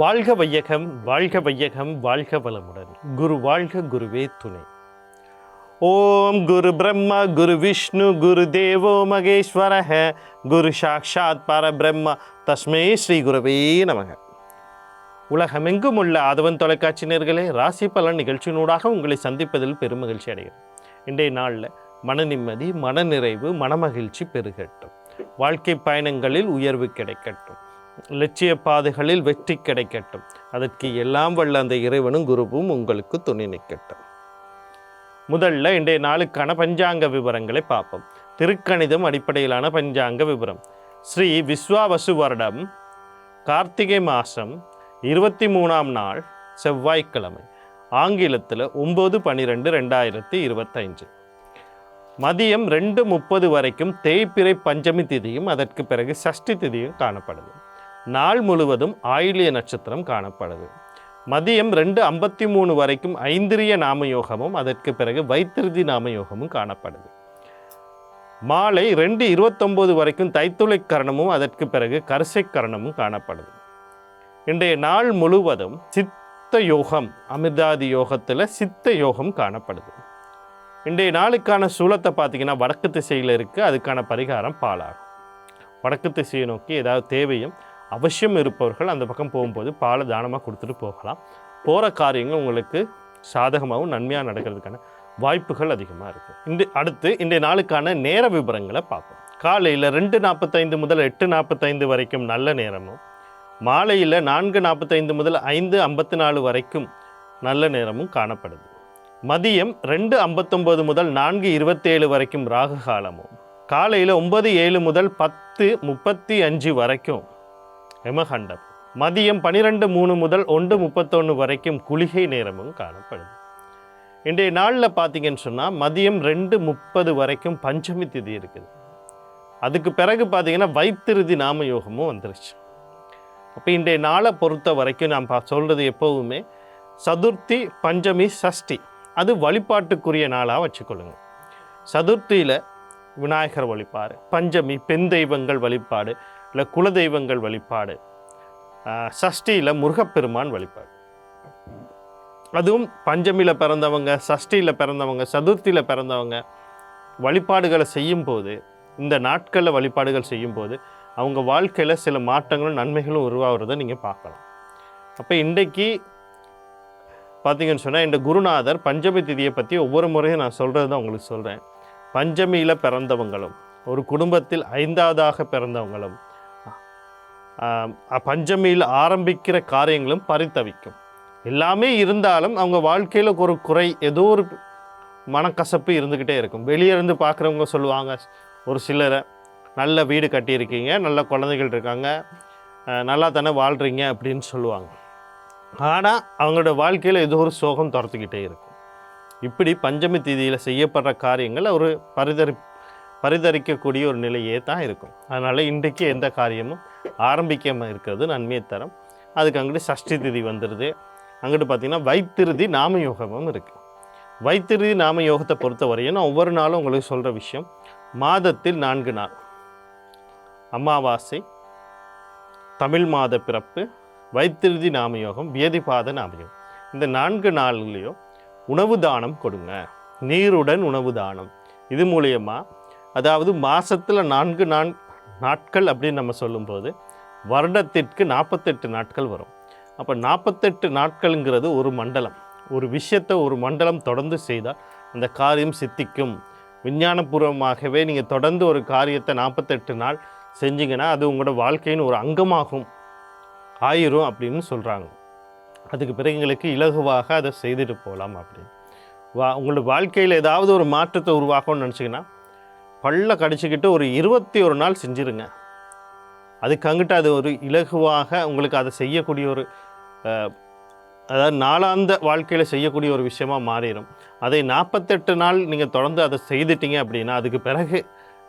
வாழ்க வையகம் வாழ்க வையகம் வாழ்க வளமுடன். குரு வாழ்க குருவே துணை. ஓம் குரு பிரம்மா குரு விஷ்ணு குரு தேவோ மகேஸ்வரஹ. குரு சாக்ஷாத் பரபிரம்ம. தஸ்மே ஸ்ரீ குருவே நமக. உலகமெங்கும் உள்ள ஆதவன் தொலைக்காட்சியினர்களே ராசி பலன் நிகழ்ச்சியினூடாக உங்களை சந்திப்பதில் பெருமகிழ்ச்சி அடைகிறேன். இன்றைய நாளில் மன நிம்மதி மனநிறைவு மனமகிழ்ச்சி பெருகட்டும். வாழ்க்கை பயணங்களில் உயர்வு கிடைக்கட்டும். லட்சிய பாதைகளில் வெற்றி கிடைக்கட்டும். அதற்கு எல்லாம் வல்ல அந்த இறைவனும் குருவும் உங்களுக்கு துணை நிற்கட்டும். முதல்ல இன்றைய நாளுக்கான பஞ்சாங்க விவரங்களை பார்ப்போம். திருக்கணிதம் அடிப்படையிலான பஞ்சாங்க விவரம். ஸ்ரீ விஸ்வாவசு வருடம் கார்த்திகை மாதம் இருபத்தி மூணாம் நாள் செவ்வாய்க்கிழமை ஆங்கிலத்தில் ஒம்பது பன்னிரெண்டு ரெண்டாயிரத்தி இருபத்தஞ்சு மதியம் ரெண்டு முப்பது வரைக்கும் தேய்பிறை பஞ்சமி திதியும் அதற்கு பிறகு சஷ்டி திதியும் காணப்படுது. நாள் முழுவதும் ஆயிலிய நட்சத்திரம் காணப்படுது. மதியம் ரெண்டு ஐம்பத்தி மூணு வரைக்கும் ஐந்திரிய நாமயோகமும் அதற்கு பிறகு வைத்திருதி நாமயோகமும் காணப்படுது. மாலை ரெண்டு இருபத்தொம்போது வரைக்கும் தைத்துளை கரணமும் அதற்கு பிறகு கரிசை கரணமும் காணப்படுது. இன்றைய நாள் முழுவதும் சித்த யோகம் அமிர்தாதி யோகத்தில் சித்த யோகம் காணப்படுது. இன்றைய நாளுக்கான சூலத்தை பார்த்தீங்கன்னா வடக்கு திசையில் இருக்குது அதுக்கான பரிகாரம் பாலாகும். வடக்கு திசையை நோக்கி ஏதாவது தேவையும் அவசியம் இருப்பவர்கள் அந்த பக்கம் போகும்போது பாலை தானமாக கொடுத்துட்டு போகலாம். போகிற காரியங்கள் உங்களுக்கு சாதகமாகவும் நன்மையாக நடக்கிறதுக்கான வாய்ப்புகள் அதிகமாக இருக்குது இன்று அடுத்து இன்றைய நாளுக்கான நேர விவரங்களை பார்ப்போம். காலையில் ரெண்டு நாற்பத்தைந்து முதல் எட்டு நாற்பத்தைந்து வரைக்கும் நல்ல நேரமும் மாலையில் நான்கு நாற்பத்தைந்து முதல் ஐந்து ஐம்பத்தி நாலு வரைக்கும் நல்ல நேரமும் காணப்படுது. மதியம் ரெண்டு ஐம்பத்தொம்போது முதல் நான்கு இருபத்தேழு வரைக்கும் ராகு காலமும் காலையில் ஒம்பது ஏழு முதல் பத்து முப்பத்தி அஞ்சு வரைக்கும் ஹெமகண்டம் மதியம் பனிரெண்டு மூணு முதல் ஒன்று முப்பத்தொன்று வரைக்கும் குளிகை நேரமும் காணப்படுது இன்றைய நாளில் பார்த்தீங்கன்னு சொன்னால் மதியம் ரெண்டு முப்பது வரைக்கும் பஞ்சமி திதி இருக்குது. அதுக்கு பிறகு பார்த்தீங்கன்னா வைத்திருதி நாம யோகமும் வந்துருச்சு. அப்போ இன்றைய நாளை பொறுத்த வரைக்கும் நான் பா சொல்கிறது எப்போவுமே சதுர்த்தி பஞ்சமி சஷ்டி அது வழிபாட்டுக்குரிய நாளாக வச்சுக்கொள்ளுங்க. சதுர்த்தியில் விநாயகர் வழிபாடு பஞ்சமி பெண் தெய்வங்கள் வழிபாடு இல்லை குலதெய்வங்கள் வழிபாடு. சஷ்டியில் முருகப்பெருமான் வழிபாடு. அதுவும் பஞ்சமியில் பிறந்தவங்க சஷ்டியில் பிறந்தவங்க சதுர்த்தியில் பிறந்தவங்க வழிபாடுகளை செய்யும்போது இந்த நாட்களில் வழிபாடுகள் செய்யும்போது அவங்க வாழ்க்கையில் சில மாற்றங்களும் நன்மைகளும் உருவாகிறத நீங்கள் பார்க்கலாம். அப்போ இன்றைக்கு பார்த்தீங்கன்னு சொன்னால் இந்த குருநாதர் பஞ்சமி திதியை பற்றி ஒவ்வொரு முறையும் நான் சொல்கிறது தான் உங்களுக்கு சொல்கிறேன் பஞ்சமியில் பிறந்தவங்களும் ஒரு குடும்பத்தில் ஐந்தாவதாக பிறந்தவங்களும் பஞ்சமியில் ஆரம்பிக்கிற காரியங்களும் பரித்தவிக்கும். எல்லாமே இருந்தாலும் அவங்க வாழ்க்கையில் ஒரு குறை ஏதோ ஒரு மனக்கசப்பு இருந்துக்கிட்டே இருக்கும். வெளியே இருந்து பார்க்குறவங்க சொல்லுவாங்க ஒரு சிலரை நல்ல வீடு கட்டியிருக்கீங்க நல்ல குழந்தைகள் இருக்காங்க நல்லா தானே வாழ்கிறீங்க அப்படின்னு சொல்லுவாங்க. ஆனால் அவங்களோட வாழ்க்கையில் ஏதோ ஒரு சோகம் துரத்துக்கிட்டே இருக்கும். இப்படி பஞ்சமி தீதியில் செய்யப்படுற காரியங்கள் ஒரு பரிதரி பரிதரிக்கக்கூடிய ஒரு நிலையே தான் இருக்கும். அதனால் இன்றைக்கு எந்த காரியமும் ஆரம்பிக்காம இருக்கிறது நன்மையை தரும். அதுக்கு அங்கிட்டு சஷ்டி திதி வந்துடுது அங்கிட்டு பார்த்திங்கன்னா வைத்திருதி நாம யோகமும் இருக்குது வைத்திருதி நாம யோகத்தை பொறுத்த வரையும் நான் ஒவ்வொரு நாளும் உங்களுக்கு சொல்கிற விஷயம். மாதத்தில் நான்கு நாள். அமாவாசை தமிழ் மாத பிறப்பு வைத்திருதி நாம நாமயோகம் வியதிபாத நாமயோகம். இந்த நான்கு நாள்லேயும் உணவு தானம் கொடுங்க. நீருடன் உணவு தானம். இது மூலயமா அதாவது மாதத்தில் நான்கு நான் நாட்கள் அப்படின்னு நம்ம சொல்லும்போது வருடத்திற்கு நாற்பத்தெட்டு நாட்கள் வரும். அப்போ நாற்பத்தெட்டு நாட்கள்ங்கிறது ஒரு மண்டலம். ஒரு விஷயத்தை ஒரு மண்டலம் தொடர்ந்து செய்தால் அந்த காரியம் சித்திக்கும். விஞ்ஞானபூர்வமாகவே நீங்கள் தொடர்ந்து ஒரு காரியத்தை நாற்பத்தெட்டு நாள் செஞ்சிங்கன்னா அது உங்களோட வாழ்க்கையின் ஒரு அங்கமாகும். ஆயிரும் அப்படின்னு சொல்கிறாங்க அதுக்கு பிறகு எங்களுக்கு இலகுவாக அதை செய்துட்டு போகலாம் அப்படின்னு. வா உங்களோட வாழ்க்கையில் ஏதாவது ஒரு மாற்றத்தை உருவாகும்னு நினச்சிங்கன்னா பல்ல கடிச்சிக்கிட்டு ஒரு இருபத்தி ஒரு நாள் செஞ்சுருங்க. அதுக்காங்கிட்ட அது ஒரு இலகுவாக உங்களுக்கு அதை செய்யக்கூடிய ஒரு அதாவது நாளாந்த வாழ்க்கையில் செய்யக்கூடிய ஒரு விஷயமாக மாறிடும். அதை நாற்பத்தெட்டு நாள் நீங்கள் தொடர்ந்து அதை செய்துட்டீங்க அப்படின்னா அதுக்கு பிறகு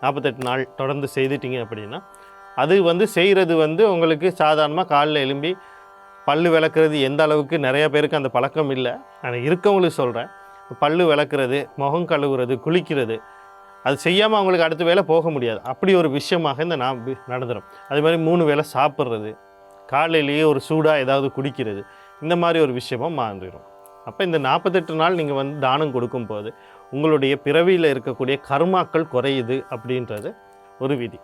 நாற்பத்தெட்டு நாள் தொடர்ந்து செய்துட்டீங்க அப்படின்னா அது வந்து செய்கிறது வந்து உங்களுக்கு சாதாரணமாக காலில் எழும்பி பல்லு விளக்குறது எந்த அளவுக்கு நிறைய பேருக்கு அந்த பழக்கம் இல்லை. நான் இருக்கவங்களுக்கு சொல்கிறேன் பல் விளக்குறது முகம் கழுவுறது குளிக்கிறது அது செய்யாமல் அவங்களுக்கு அடுத்த வேலை போக முடியாது. அப்படி ஒரு விஷயமாக இந்த நான் நடந்துடும் அதே மாதிரி மூணு வேளை சாப்பிட்றது காலையிலேயே ஒரு சூடாக ஏதாவது குடிக்கிறது இந்த மாதிரி ஒரு விஷயமாக மாறிடும் அப்போ இந்த நாற்பத்தெட்டு நாள் நீங்கள் வந்து தானம் கொடுக்கும்போது உங்களுடைய பிறவியில் இருக்கக்கூடிய கர்மாக்கள் குறையுது அப்படின்றது ஒரு விதி.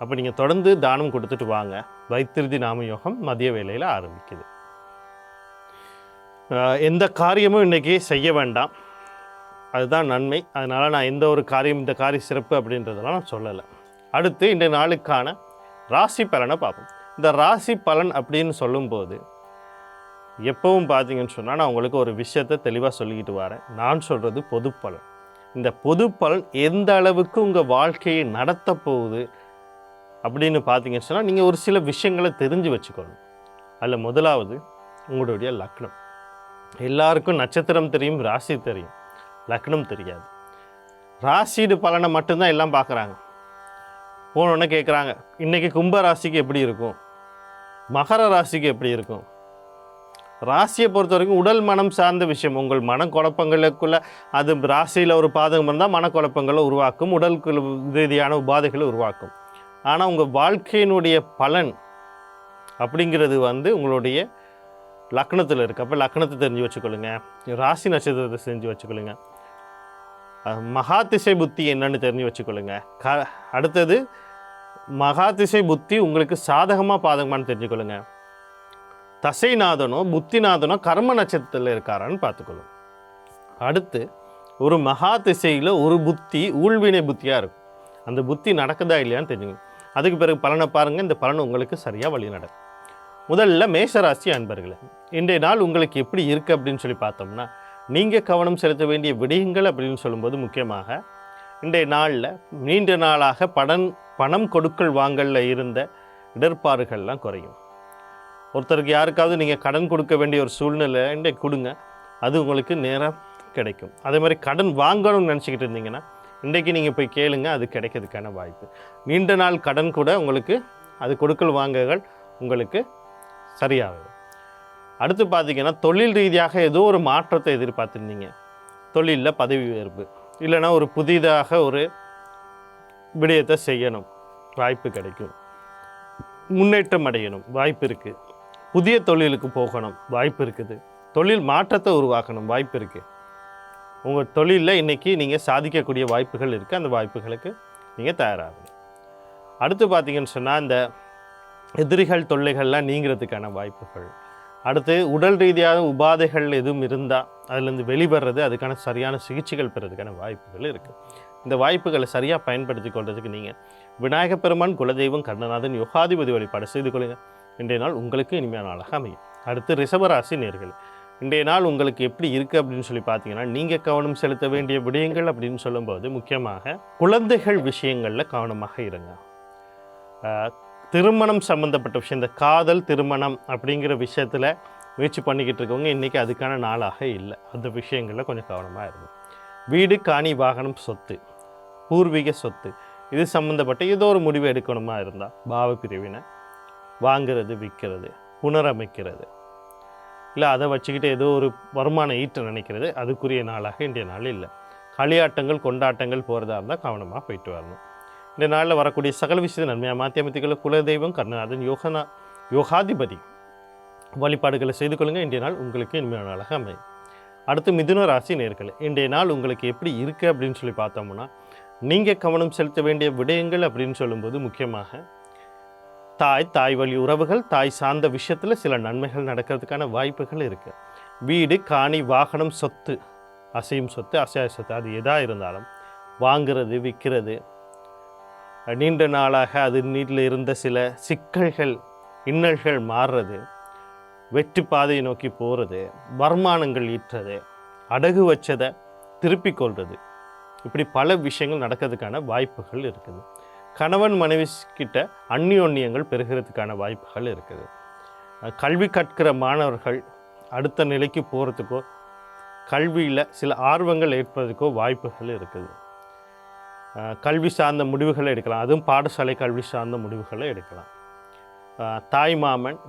அப்போ நீங்கள் தொடர்ந்து தானம் கொடுத்துட்டு வாங்க. வைத்திருதி நாம யோகம் மதிய வேலையில் ஆரம்பிக்குது. எந்த காரியமும் இன்றைக்கி செய்ய வேண்டாம். அதுதான் நன்மை. அதனால் நான் எந்த ஒரு காரியம் இந்த காரிய சிறப்பு அப்படின்றதெல்லாம் நான் சொல்லலை. அடுத்து இந்த நாளுக்கான ராசி பலனை பார்ப்போம். இந்த ராசி பலன் அப்படின்னு சொல்லும்போது எப்பவும் பார்த்தீங்கன்னு சொன்னால் நான் உங்களுக்கு ஒரு விஷயத்தை தெளிவாக சொல்லிக்கிட்டு வரேன். நான் சொல்கிறது பொது பலன். இந்த பொது பலன் எந்த அளவுக்கு உங்கள் வாழ்க்கையை நடத்த போகுது அப்படின்னு பார்த்தீங்கன்னு சொன்னால் நீங்கள் ஒரு சில விஷயங்களை தெரிஞ்சு வச்சுக்கணும். அதில் முதலாவது உங்களுடைய லக்னம். எல்லாருக்கும் நட்சத்திரம் தெரியும் ராசி தெரியும். லக்னம் தெரியாது. ராசிடு பலனை மட்டும்தான் எல்லாம் பார்க்குறாங்க. போனோடனே கேட்குறாங்க இன்றைக்கி கும்ப ராசிக்கு எப்படி இருக்கும்? மகர ராசிக்கு எப்படி இருக்கும்? ராசியை பொறுத்த வரைக்கும் உடல் மனம் சார்ந்த விஷயம். உங்கள் மனக்குழப்பங்களுக்குள்ளே அது ராசியில் ஒரு பாதகம் இருந்தால் மனக்குழப்பங்களை உருவாக்கும் உடல் ரீதியான உபாதைகளை உருவாக்கும். ஆனால் உங்கள் வாழ்க்கையினுடைய பலன் அப்படிங்கிறது வந்து உங்களுடைய லக்னத்தில் இருக்குது அப்போ லக்னத்தை தெரிஞ்சு வச்சுக்கொள்ளுங்க. ராசி நட்சத்திரத்தை செஞ்சு வச்சுக்கொள்ளுங்க. மகாதிசை மகா திசை புத்தி என்னன்னு தெரிஞ்சு வச்சுக்கொள்ளுங்க. க அடுத்தது மகா திசை புத்தி உங்களுக்கு சாதகமாக பாதகமானு தெரிஞ்சுக்கொள்ளுங்க. தசைநாதனோ புத்திநாதனோ கர்ம நட்சத்திரத்தில் இருக்காரான்னு பார்த்துக்கொள்ளும். அடுத்து ஒரு மகா திசையில் ஒரு புத்தி ஊழ்வினை புத்தியாக இருக்கும். அந்த புத்தி நடக்குதா இல்லையான்னு தெரிஞ்சுக்கணும். அதுக்கு பிறகு பலனை பாருங்கள் இந்த பலன் உங்களுக்கு சரியாக வழி நடக்கும். முதல்ல மேஷராசி அன்பர்களே இன்றைய நாள் உங்களுக்கு எப்படி இருக்குது அப்படின்னு சொல்லி பார்த்தோம்னா நீங்கள் கவனம் செலுத்த வேண்டிய விடயங்கள் அப்படின்னு சொல்லும்போது முக்கியமாக இன்றைய நாளில் நீண்ட நாளாக படன் பணம் கொடுக்கல் வாங்கலில் இருந்த இடர்பாடுகள்லாம் குறையும். ஒருத்தருக்கு யாருக்காவது நீங்கள் கடன் கொடுக்க வேண்டிய ஒரு சூழ்நிலை இன்றைக்கு கொடுங்க அது உங்களுக்கு நேரம் கிடைக்கும். அதே மாதிரி கடன் வாங்கணும்னு நினச்சிக்கிட்டு இருந்தீங்கன்னா இன்றைக்கு நீங்கள் போய் கேளுங்க அது கிடைக்கிறதுக்கான வாய்ப்பு. நீண்ட நாள் கடன் கூட உங்களுக்கு அது கொடுக்கல் வாங்ககள் உங்களுக்கு சரியாகும் அடுத்து பார்த்தீங்கன்னா தொழில் ரீதியாக ஏதோ ஒரு மாற்றத்தை எதிர்பார்த்துருந்தீங்க. தொழிலில் பதவி உயர்வு இல்லைன்னா ஒரு புதிதாக ஒரு விடயத்தை செய்யணும். வாய்ப்பு கிடைக்கும். முன்னேற்றம் அடையணும். வாய்ப்பு இருக்குது புதிய தொழிலுக்கு போகணும். வாய்ப்பு இருக்குது. தொழில் மாற்றத்தை உருவாக்கணும். வாய்ப்பு இருக்குது உங்கள் தொழிலில் இன்றைக்கி நீங்கள் சாதிக்கக்கூடிய வாய்ப்புகள் இருக்குது அந்த வாய்ப்புகளுக்கு நீங்கள் தயாராகணும். அடுத்து பார்த்தீங்கன்னு சொன்னால் இந்த எதிரிகள் தொல்லைகள்லாம் நீங்கிறதுக்கான வாய்ப்புகள். அடுத்து உடல் ரீதியான உபாதைகள் எதுவும் இருந்தால் அதுலேருந்து வெளிவர்றது அதுக்கான சரியான சிகிச்சைகள் பெறதுக்கான வாய்ப்புகள் இருக்குது இந்த வாய்ப்புகளை சரியாக பயன்படுத்தி கொள்றதுக்கு நீங்கள் விநாயக பெருமான் குலதெய்வம் கண்ணநாதன் யோகாதிபதி வழிபாடு செய்து கொள்ளுங்கள் இன்றைய நாள் உங்களுக்கு இனிமையான நாளாக அமையும். அடுத்து ரிஷபராசி நேர்கள். இன்றைய நாள் உங்களுக்கு எப்படி இருக்குது அப்படின்னு சொல்லி பார்த்தீங்கன்னா நீங்கள் கவனம் செலுத்த வேண்டிய விடயங்கள் அப்படின்னு சொல்லும்போது முக்கியமாக குழந்தைகள் விஷயங்களில் கவனமாக இருங்க. திருமணம் சம்மந்தப்பட்ட விஷயம் இந்த காதல் திருமணம் அப்படிங்கிற விஷயத்தில் முயற்சி பண்ணிக்கிட்டு இருக்கவங்க இன்றைக்கி அதுக்கான நாளாக இல்லை. அந்த விஷயங்களில் கொஞ்சம் கவனமாக இருக்கும் வீடு காணி வாகனம் சொத்து பூர்வீக சொத்து இது சம்மந்தப்பட்ட ஏதோ ஒரு முடிவு எடுக்கணுமா இருந்தால் பாவ பிரிவினை வாங்கிறது விற்கிறது புனரமைக்கிறது இல்லை அதை வச்சுக்கிட்டு ஏதோ ஒரு வருமானம் ஈட்ட நினைக்கிறது அதுக்குரிய நாளாக இன்றைய நாள் இல்லை. களியாட்டங்கள் கொண்டாட்டங்கள் போகிறதா இருந்தால் கவனமாக போயிட்டு வரணும். இந்த நாளில் வரக்கூடிய சகல விஷயத்தை நன்மையாக மாற்றி அமைத்துக்கள் குலதெய்வம் கர்ணநாதன் யோகனா யோகாதிபதி வழிபாடுகளை செய்து கொள்ளுங்கள் இன்றைய நாள் உங்களுக்கு இனிமையான நாளாக அமையும். அடுத்து மிதுன ராசி நேர்கள் இன்றைய நாள் உங்களுக்கு எப்படி இருக்குது அப்படின்னு சொல்லி பார்த்தோம்னா நீங்கள் கவனம் செலுத்த வேண்டிய விடயங்கள் அப்படின்னு சொல்லும்போது முக்கியமாக தாய் தாய் வழி உறவுகள் தாய் சார்ந்த விஷயத்தில் சில நன்மைகள் நடக்கிறதுக்கான வாய்ப்புகள் இருக்குது வீடு காணி வாகனம் சொத்து அசையும் சொத்து அசைய சொத்து அது எதாக இருந்தாலும் வாங்கிறது விற்கிறது நீண்ட நாளாக அது நீட்டில் இருந்த சில சிக்கல்கள் இன்னல்கள் மாறுறது வெற்றி பாதையை நோக்கி போகிறது வருமானங்கள் ஈட்டுறது அடகு வச்சதை திருப்பிக் கொள்வது இப்படி பல விஷயங்கள் நடக்கிறதுக்கான வாய்ப்புகள் இருக்குது. கணவன் மனைவி கிட்ட அந்நியோன்யங்கள் பெறுகிறதுக்கான வாய்ப்புகள் இருக்குது. கல்வி கற்கிற மாணவர்கள் அடுத்த நிலைக்கு போகிறதுக்கோ கல்வியில் சில ஆர்வங்கள் ஏற்படுறதுக்கோ வாய்ப்புகள் இருக்குது. கல்வி சார்ந்த முடிவுகளை எடுக்கலாம். அதுவும் பாடசாலை கல்வி சார்ந்த முடிவுகளை எடுக்கலாம். தாய் மாமன்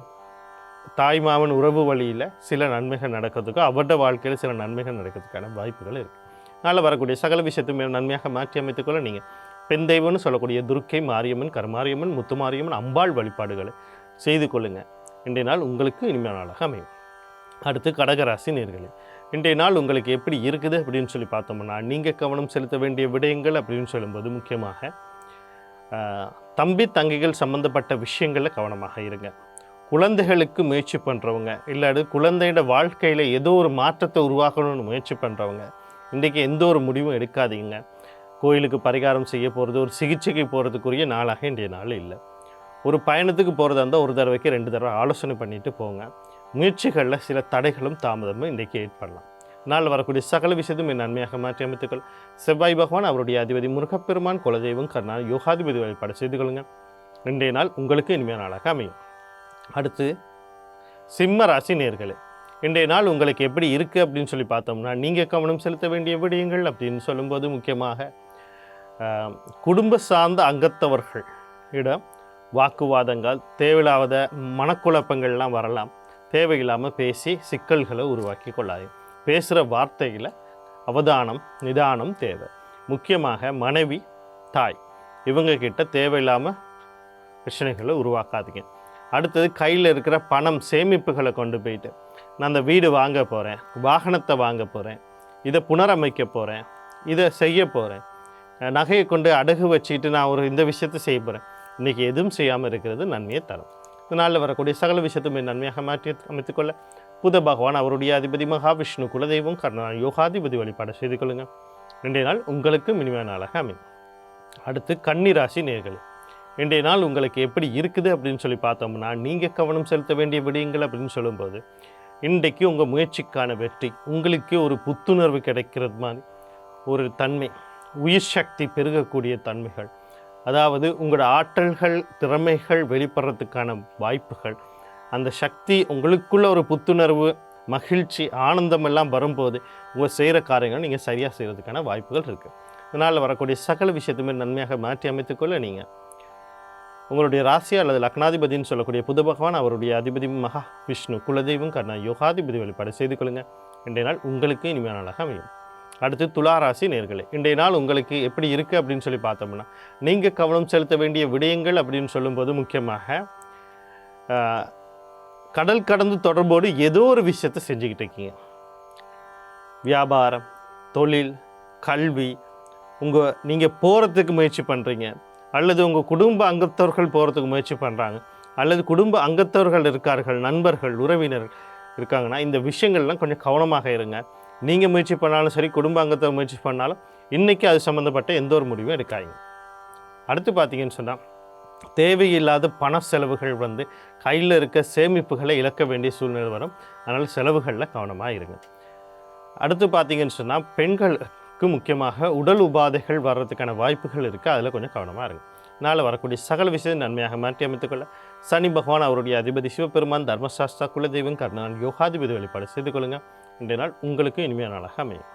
தாய் மாமன் உறவு வழியில் சில நன்மைகள் நடக்கிறதுக்கோ அவருடைய வாழ்க்கையில் சில நன்மைகள் நடக்கிறதுக்கான வாய்ப்புகள் இருக்குது அதனால் வரக்கூடிய சகல விஷயத்தையும் நன்மையாக மாற்றி அமைத்துக்கொள்ள நீங்கள் பெண் தெய்வம்னு சொல்லக்கூடிய துர்க்கை மாரியம்மன் கருமாரியம்மன் முத்துமாரியம்மன் அம்பாள் வழிபாடுகளை செய்து கொள்ளுங்கள் இன்றைய நாள் உங்களுக்கு இனிமையான நாளாக அமையும். அடுத்து கடகராசி நேர்களே இன்றைய நாள் உங்களுக்கு எப்படி இருக்குது அப்படின்னு சொல்லி பார்த்தோம்னா நீங்கள் கவனம் செலுத்த வேண்டிய விடயங்கள் அப்படின்னு சொல்லும்போது முக்கியமாக தம்பி தங்கைகள் சம்மந்தப்பட்ட விஷயங்களில் கவனமாக இருங்க. குழந்தைகளுக்கு முயற்சி பண்ணுறவங்க இல்லாது குழந்தையோட வாழ்க்கையில் ஏதோ ஒரு மாற்றத்தை உருவாக்கணும்னு முயற்சி பண்ணுறவங்க இன்றைக்கி எந்த ஒரு முடிவும் எடுக்காதீங்க. கோயிலுக்கு பரிகாரம் செய்ய போகிறது ஒரு சிகிச்சைக்கு போகிறதுக்குரிய நாளாக இன்றைய நாள் இல்லை. ஒரு பயணத்துக்கு போகிறதா இருந்தால் ஒரு தடவைக்கு ரெண்டு தடவை ஆலோசனை பண்ணிட்டு போங்க. முயற்சிகளில் சில தடைகளும் தாமதமும் இன்றைக்கு ஏற்படலாம். நாள் வரக்கூடிய சகல விஷயத்தும் என் நன்மையாக மாற்றி அமைத்துக்கள். செவ்வாய் பகவான் அவருடைய அதிபதி முருகப்பெருமான் குலதெய்வம் கர்ணால் யோகாதிபதி வழிபாடு செய்து கொள்ளுங்கள். இன்றைய நாள் உங்களுக்கு இனிமையான நாளாக அமையும். அடுத்து சிம்ம ராசி நேர்களே இன்றைய நாள் உங்களுக்கு எப்படி இருக்குது அப்படின்னு சொல்லி பார்த்தோம்னா நீங்கள் கவனம் செலுத்த வேண்டிய விடயங்கள் அப்படின்னு சொல்லும்போது முக்கியமாக குடும்ப சார்ந்த அங்கத்தவர்கள் இடம் வாக்குவாதங்கள் தேவையில்லாத மனக்குழப்பங்கள்லாம் வரலாம். தேவையில்லாமல் பேசி சிக்கல்களை உருவாக்கி கொள்ளாது. பேசுகிற வார்த்தையில் அவதானம் நிதானம் தேவை. முக்கியமாக மனைவி தாய் இவங்கக்கிட்ட தேவையில்லாமல் பிரச்சனைகளை உருவாக்காதீங்க. அடுத்தது கையில் இருக்கிற பணம் சேமிப்புகளை கொண்டு போயிட்டு நான் அந்த வீடு வாங்க போகிறேன் வாகனத்தை வாங்க போகிறேன் இதை புனரமைக்க போகிறேன் இதை செய்ய போகிறேன் நகையை கொண்டு அடகு வச்சுட்டு நான் ஒரு இந்த விஷயத்தை செய்ய போகிறேன் இன்றைக்கி எதுவும் செய்யாமல் இருக்கிறது நன்மையை தரும். நாளில் வரக்கூடிய சகல விஷயத்தும் நன்மையாக மாற்றி அமைத்துக்கொள்ள புத பகவான் அவருடைய அதிபதி மகாவிஷ்ணு குலதெய்வம் கர்ணா யோகாதிபதி வழிபாடு செய்து கொள்ளுங்கள் இன்றைய நாள் உங்களுக்கு மினிமையான நாளாக அமையும். அடுத்து கன்னிராசி நேர்கள் இன்றைய நாள் உங்களுக்கு எப்படி இருக்குது அப்படின்னு சொல்லி பார்த்தோம்னா நீங்கள் கவனம் செலுத்த வேண்டிய விடயங்கள் அப்படின்னு சொல்லும்போது இன்றைக்கு உங்கள் முயற்சிக்கான வெற்றி உங்களுக்கு ஒரு புத்துணர்வு கிடைக்கிறது மாதிரி ஒரு தன்மை உயிர் சக்தி பெருகக்கூடிய தன்மைகள் அதாவது உங்களோட ஆற்றல்கள் திறமைகள் வெளிப்படுறதுக்கான வாய்ப்புகள். அந்த சக்தி உங்களுக்குள்ள ஒரு புத்துணர்வு மகிழ்ச்சி ஆனந்தம் எல்லாம் வரும்போது உங்கள் செய்கிற காரியங்கள் நீங்கள் சரியாக செய்கிறதுக்கான வாய்ப்புகள் இருக்குது இதனால் வரக்கூடிய சகல விஷயத்துமே நன்மையாக மாற்றி அமைத்துக்கொள்ள நீங்கள் உங்களுடைய ராசி அல்லது லக்னாதிபதினு சொல்லக்கூடிய புது பகவான் அவருடைய அதிபதி மகா விஷ்ணு குலதெய்வம் கர்ணா யோகாதிபதி வழிபாடு செய்து கொள்ளுங்கள் இன்றைய நாள் உங்களுக்கு இனிமையான நாளாக அமையும். அடுத்து துளாராசி நேர்களே. இன்றைய நாள் உங்களுக்கு எப்படி இருக்குது அப்படின்னு சொல்லி பார்த்தோம்னா நீங்கள் கவனம் செலுத்த வேண்டிய விடயங்கள் அப்படின்னு சொல்லும்போது முக்கியமாக கடல் கடந்து தொடர்போடு ஏதோ ஒரு விஷயத்தை செஞ்சுக்கிட்டு இருக்கீங்க. வியாபாரம் தொழில் கல்வி உங்கள் நீங்கள் போகிறதுக்கு முயற்சி பண்ணுறீங்க அல்லது உங்கள் குடும்ப அங்கத்தவர்கள் போகிறதுக்கு முயற்சி பண்ணுறாங்க அல்லது குடும்ப அங்கத்தவர்கள் இருக்கார்கள் நண்பர்கள் உறவினர்கள் இருக்காங்கன்னா இந்த விஷயங்கள்லாம் கொஞ்சம் கவனமாக இருங்க. நீங்கள் முயற்சி பண்ணாலும் சரி குடும்ப அங்கத்தை முயற்சி பண்ணாலும் இன்றைக்கி அது சம்மந்தப்பட்ட எந்த ஒரு முடிவும் எடுக்காதீங்க. அடுத்து பார்த்தீங்கன்னு சொன்னால் தேவையில்லாத பண செலவுகள் வந்து கையில் இருக்க சேமிப்புகளை இழக்க வேண்டிய சூழ்நிலை வரும். அதனால் செலவுகளில் கவனமாக இருங்க. அடுத்து பார்த்தீங்கன்னு சொன்னால் பெண்களுக்கு முக்கியமாக உடல் உபாதைகள் வர்றதுக்கான வாய்ப்புகள் இருக்குது அதில் கொஞ்சம் கவனமாக இருங்க. நாளை வரக்கூடிய சகல விஷயம் நன்மையாக மாற்றி அமைத்துக்கொள்ள சனி பகவான் அவருடைய அதிபதி சிவபெருமான் தர்மசாஸ்தா குலதெய்வம் கர்ணன் யோகாதிபதி வழிபாடு செய்து கொள்ளுங்கள் இன்றைய நாள் உங்களுக்கு இனிமையான நாளாக அமையும்.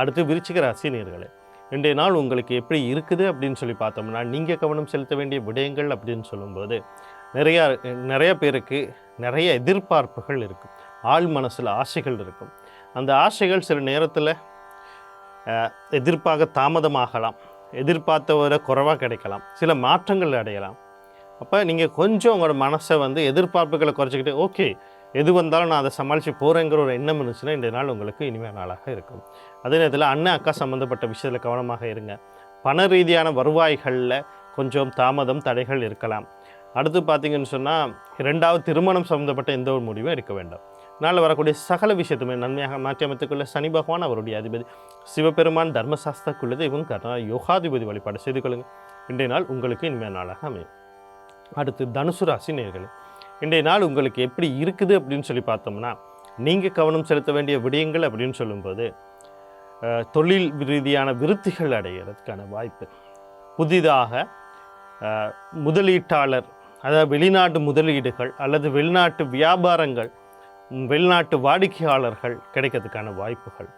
அடுத்து விருச்சிக ராசி நேர்களே இன்றைய நாள் உங்களுக்கு எப்படி இருக்குது அப்படின்னு சொல்லி பார்த்தோம்னா நீங்கள் கவனம் செலுத்த வேண்டிய விடயங்கள் அப்படின்னு சொல்லும்போது நிறையா நிறைய பேருக்கு நிறைய எதிர்பார்ப்புகள் இருக்கும். ஆள் மனசில் ஆசைகள் இருக்கும். அந்த ஆசைகள் சில நேரத்தில் எதிர்ப்பாக தாமதமாகலாம். எதிர்பார்த்தவரை குறைவாக கிடைக்கலாம். சில மாற்றங்கள் அடையலாம். அப்போ நீங்கள் கொஞ்சம் உங்களோட மனசை வந்து எதிர்பார்ப்புகளை குறைச்சிக்கிட்டு ஓகே எது வந்தாலும் நான் அதை சமாளித்து போகிறேங்கிற ஒரு எண்ணம் இருந்துச்சுன்னா இந்த நாள் உங்களுக்கு இனிமையான நாளாக இருக்கும். அதே நேரத்தில் அண்ணன் அக்கா சம்மந்தப்பட்ட விஷயத்தில் கவனமாக இருங்க. பண ரீதியான வருவாய்களில் கொஞ்சம் தாமதம் தடைகள் இருக்கலாம். அடுத்து பார்த்தீங்கன்னு சொன்னால் இரண்டாவது திருமணம் சம்மந்தப்பட்ட எந்த ஒரு முடிவும் எடுக்க வேண்டாம். நாளில் வரக்கூடிய சகல விஷயத்துமே நன்மையாக மாற்றியமைத்துக்குள்ள சனி பகவான் அவருடைய அதிபதி சிவபெருமான் தர்மசாஸ்திரக்குள்ளது இவங்க கர்ணா யோகாதிபதி வழிபாடு செய்து கொள்ளுங்கள் இன்றைய நாள் உங்களுக்கு இனிமையான நாளாக அமையும். அடுத்து தனுசு ராசி நேர்களை இன்றைய நாள் உங்களுக்கு எப்படி இருக்குது அப்படின்னு சொல்லி பார்த்தோம்னா நீங்கள் கவனம் செலுத்த வேண்டிய விடயங்கள் அப்படின்னு சொல்லும்போது தொழில் ரீதியான விருத்திகள் அடைகிறதுக்கான வாய்ப்பு. புதிதாக முதலீட்டாளர் அதாவது வெளிநாட்டு முதலீடுகள் அல்லது வெளிநாட்டு வியாபாரங்கள் வெளிநாட்டு வாடிக்கையாளர்கள் கிடைக்கிறதுக்கான வாய்ப்புகள்.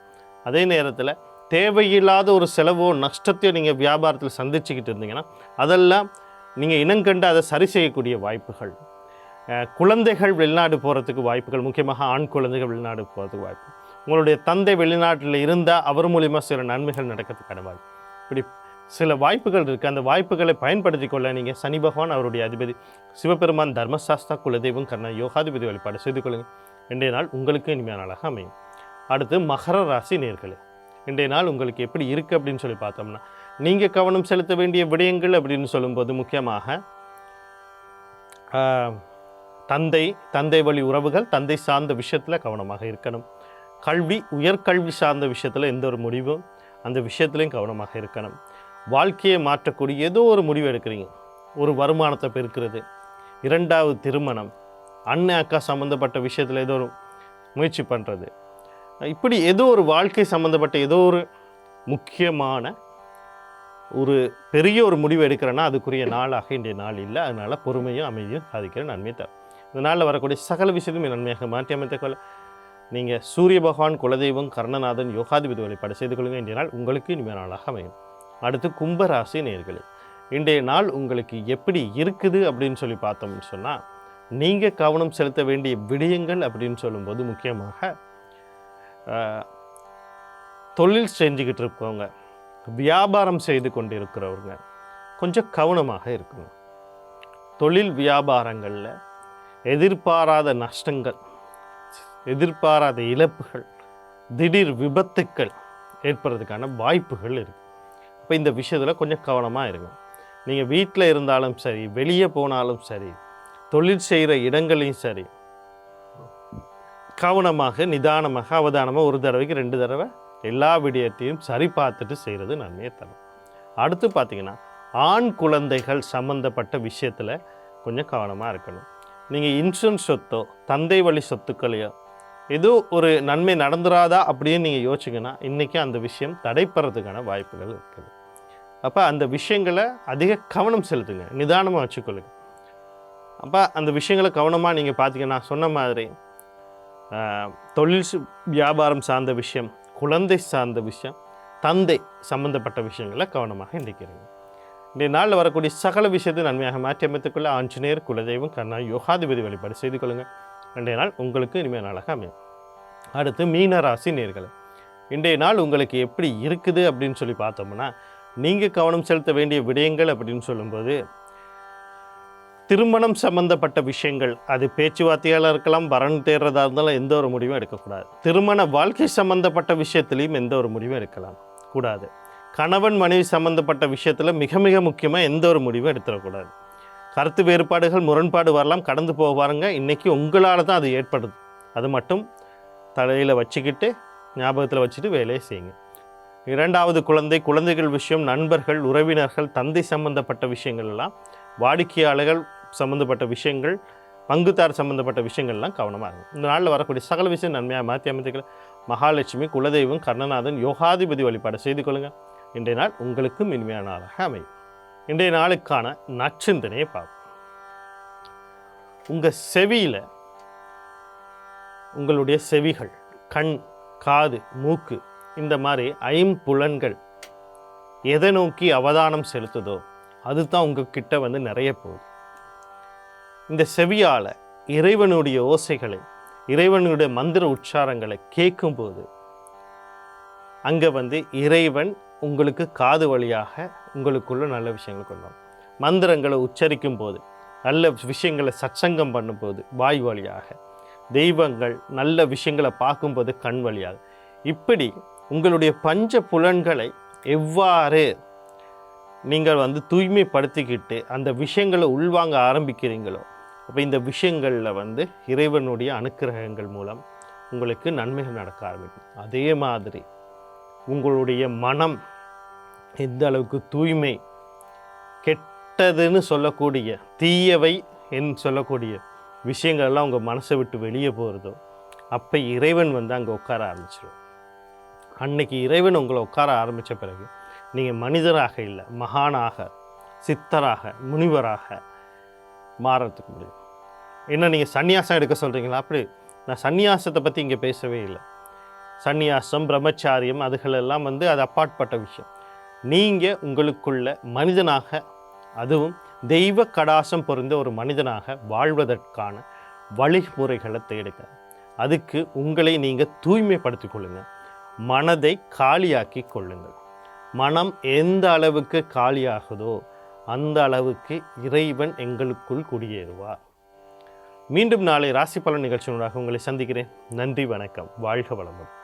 அதே நேரத்தில் தேவையில்லாத ஒரு செலவோ நஷ்டத்தையோ நீங்கள் வியாபாரத்தில் சந்திச்சுக்கிட்டு இருந்தீங்கன்னா அதெல்லாம் நீங்கள் இனங்கண்டு அதை சரி செய்யக்கூடிய வாய்ப்புகள். குழந்தைகள் வெளிநாடு போகிறதுக்கு வாய்ப்புகள் முக்கியமாக ஆண் குழந்தைகள் வெளிநாடு போகிறதுக்கு வாய்ப்பு. உங்களுடைய தந்தை வெளிநாட்டில் இருந்தால் அவர் மூலிமா சில நன்மைகள் நடக்கிறதுக்கான வாய்ப்பு. இப்படி சில வாய்ப்புகள் இருக்குது அந்த வாய்ப்புகளை பயன்படுத்தி கொள்ள நீங்கள் சனி பகவான் அவருடைய அதிபதி சிவபெருமான் தர்மசாஸ்தா குலதெய்வம் கர்ண யோகாதிபதி வழிபாடு செய்து கொள்ளுங்கள் இன்றைய நாள் உங்களுக்கு இனிமையான நாளாக அமையும். அடுத்து மகர ராசி நேர்களே இன்றைய நாள் உங்களுக்கு எப்படி இருக்குது அப்படின்னு சொல்லி பார்த்தோம்னா நீங்கள் கவனம் செலுத்த வேண்டிய விடயங்கள் அப்படின்னு சொல்லும்போது முக்கியமாக தந்தை தந்தை வழி உறவுகள் தந்தை சார்ந்த விஷயத்தில் கவனமாக இருக்கணும். கல்வி உயர்கல்வி சார்ந்த விஷயத்தில் எந்த ஒரு முடிவும் அந்த விஷயத்துலையும் கவனமாக இருக்கணும். வாழ்க்கையை மாற்றக்கூடிய ஏதோ ஒரு முடிவு எடுக்கிறீங்க. ஒரு வருமானத்தை பெருக்கிறது. இரண்டாவது திருமணம். அண்ணன் அக்கா சம்மந்தப்பட்ட விஷயத்தில் ஏதோ ஒரு முயற்சி பண்ணுறது இப்படி ஏதோ ஒரு வாழ்க்கை சம்மந்தப்பட்ட ஏதோ ஒரு முக்கியமான ஒரு பெரிய ஒரு முடிவு எடுக்கிறேன்னா அதுக்குரிய நாளாக இன்றைய நாள் இல்லை. அதனால் பொறுமையும் அமைதியும் சாதிக்கிற நன்மை தரும். இந்த நாளில் வரக்கூடிய சகல விஷயத்தையும் நன்மையாக மாற்றி அமைத்துக் கொள்ள. நீங்கள் சூரிய பகவான் குலதெய்வம் கர்ணநாதன் யோகாதிபதி வழிபாடு செய்து கொள்ளுங்கள் இன்றைய நாள் உங்களுக்கு இனிமே நாளாக அமையும். அடுத்து கும்பராசி நேர்களே இன்றைய நாள் உங்களுக்கு எப்படி இருக்குது அப்படின்னு சொல்லி பார்த்தோம்னு சொன்னால் நீங்கள் கவனம் செலுத்த வேண்டிய விடயங்கள் அப்படின்னு சொல்லும்போது முக்கியமாக ஆஹ், தொழில் செஞ்சுக்கிட்டு இருக்கவங்க வியாபாரம் செய்து கொண்டு இருக்கிறவங்க கொஞ்சம் கவனமாக இருக்கணும். தொழில் வியாபாரங்களில் எதிர்பாராத நஷ்டங்கள் எதிர்பாராத இழப்புகள் திடீர் விபத்துக்கள் ஏற்படுறதுக்கான வாய்ப்புகள் இருக்குது இப்போ இந்த விஷயத்தில் கொஞ்சம் கவனமாக இருங்க. நீங்கள் வீட்டில் இருந்தாலும் சரி வெளியே போனாலும் சரி தொழில் செய்கிற இடங்களையும் சரி கவனமாக நிதானமாக அவதானமாக ஒரு தடவைக்கு ரெண்டு தடவை எல்லா விடயத்தையும் சரி பார்த்துட்டு செய்கிறது நன்மையை தரும். அடுத்து பார்த்திங்கன்னா ஆண் குழந்தைகள் சம்மந்தப்பட்ட விஷயத்தில் கொஞ்சம் கவனமாக இருக்கணும். நீங்கள் இன்சூரன்ஸ் சொத்தோ தந்தை வழி சொத்துக்களையோ ஏதோ ஒரு நன்மை நடந்துராதா அப்படின்னு நீங்கள் யோசிச்சிங்கன்னா இன்றைக்கி அந்த விஷயம் தடைப்படுறதுக்கான வாய்ப்புகள் இருக்குது. அப்போ அந்த விஷயங்களை அதிக கவனம் செலுத்துங்க. நிதானமாக வச்சுக்கொள்ளுங்க. அப்போ அந்த விஷயங்களை கவனமாக நீங்கள் பார்த்தீங்கன்னா சொன்ன மாதிரி தொழில் வியாபாரம் சார்ந்த விஷயம் குழந்தை சார்ந்த விஷயம் தந்தை சம்மந்தப்பட்ட விஷயங்களை கவனமாக இன்றைக்கிறீங்க இன்றைய நாளில் வரக்கூடிய சகல விஷயத்தை நன்மையாக மாற்றி அமைத்துக்கொள்ள ஆஞ்சநேயர் குலதெய்வம் கண்ணா யோகாதிபதி வழிபாடு செய்து கொள்ளுங்கள். இன்றைய நாள் உங்களுக்கு இனிமையான நாளாக அமையும். அடுத்து மீன ராசி நேர்கள் இன்றைய நாள் உங்களுக்கு எப்படி இருக்குது அப்படின்னு சொல்லி பார்த்தோம்னா நீங்கள் கவனம் செலுத்த வேண்டிய விடயங்கள் அப்படின்னு சொல்லும்போது திருமணம் சம்பந்தப்பட்ட விஷயங்கள் அது பேச்சுவார்த்தையால் இருக்கலாம் வரன் தேடுறதா இருந்தாலும் எந்த ஒரு முடிவும் எடுக்கக்கூடாது. திருமண வாழ்க்கை சம்பந்தப்பட்ட விஷயத்துலையும் எந்த ஒரு முடிவும் எடுக்கலாம். கூடாது. கணவன் மனைவி சம்பந்தப்பட்ட விஷயத்தில் மிக மிக முக்கியமாக எந்த ஒரு முடிவும் எடுத்துடக்கூடாது. கருத்து வேறுபாடுகள் முரண்பாடு வரலாம் கடந்து போக பாருங்க. இன்றைக்கி உங்களால் தான் அது ஏற்படுது. அது மட்டும் தலையில் வச்சுக்கிட்டு ஞாபகத்தில் வச்சுட்டு வேலையை செய்யுங்க. இரண்டாவது குழந்தை குழந்தைகள் விஷயம் நண்பர்கள் உறவினர்கள் தந்தை சம்பந்தப்பட்ட விஷயங்கள் எல்லாம் வாடிக்கையாளர்கள் சம்மந்தப்பட்ட விஷயங்கள் பங்குதார் சம்மந்தப்பட்ட விஷயங்கள்லாம் கவனமாக இருக்கும் இந்த நாளில் வரக்கூடிய சகல விஷயம் நன்மையாக மாற்றி அமைத்துக்கலாம் மகாலட்சுமி குலதெய்வம் கர்ணநாதன் யோகாதிபதி வழிபாடு செய்து கொள்ளுங்கள் இன்றைய நாள் உங்களுக்கும் இனிமையான நாளாக அமையும். இன்றைய நாளுக்கான நச்சிந்தனையை பார்ப்போம். உங்கள் செவியில் உங்களுடைய செவிகள் கண் காது மூக்கு இந்த மாதிரி ஐம்புலன்கள் எதை நோக்கி அவதானம் செலுத்துதோ அதுதான் உங்ககிட்ட வந்து நிறைய போகுது. இந்த செவியால் இறைவனுடைய ஓசைகளை இறைவனுடைய மந்திர உச்சாரங்களை கேட்கும்போது அங்கே வந்து இறைவன் உங்களுக்கு காது வழியாக உங்களுக்குள்ள நல்ல விஷயங்களை கொண்டு வரும். மந்திரங்களை உச்சரிக்கும் போது நல்ல விஷயங்களை சச்சங்கம் பண்ணும்போது வாய் வழியாக தெய்வங்கள் நல்ல விஷயங்களை பார்க்கும்போது கண் வழியாக இப்படி உங்களுடைய பஞ்ச புலன்களை எவ்வாறு நீங்கள் வந்து தூய்மைப்படுத்திக்கிட்டு அந்த விஷயங்களை உள்வாங்க ஆரம்பிக்கிறீங்களோ அப்போ இந்த விஷயங்களில் வந்து இறைவனுடைய அனுக்கிரகங்கள் மூலம் உங்களுக்கு நன்மைகள் நடக்க ஆரம்பிக்கும் அதே மாதிரி உங்களுடைய மனம் எந்த அளவுக்கு தூய்மை கெட்டதுன்னு சொல்லக்கூடிய தீயவை என்று சொல்லக்கூடிய விஷயங்கள்லாம் உங்கள் மனசை விட்டு வெளியே போகிறதோ அப்போ இறைவன் வந்து அங்கே உட்கார ஆரம்பிச்சிடும் அன்னைக்கு இறைவன் உங்களை உட்கார ஆரம்பித்த பிறகு நீங்கள் மனிதராக இல்லை மகானாக சித்தராக முனிவராக மாறத்துக்கு முடியும். என்ன நீங்கள் சந்நியாசம் எடுக்க சொல்கிறீங்களா அப்படி நான் சந்நியாசத்தை பற்றி இங்கே பேசவே இல்லை. சன்னியாசம் பிரம்மச்சாரியம் அதுகளெல்லாம் வந்து அது அப்பாற்பட்ட விஷயம். நீங்கள் உங்களுக்குள்ள மனிதனாக அதுவும் தெய்வ கடாசம் பொருந்த ஒரு மனிதனாக வாழ்வதற்கான வழிமுறைகளை தேடுங்க. அதுக்கு உங்களை நீங்கள் தூய்மைப்படுத்தி கொள்ளுங்கள் மனதை காலியாக்கி கொள்ளுங்கள். மனம் எந்த அளவுக்கு காலியாகுதோ அந்த அளவுக்கு இறைவன் எங்களுக்குள் குடியேறுவார். மீண்டும் நாளை ராசி பலன் நிகழ்ச்சியினூடாக உங்களை சந்திக்கிறேன். நன்றி வணக்கம். வாழ்க வளமுடன்.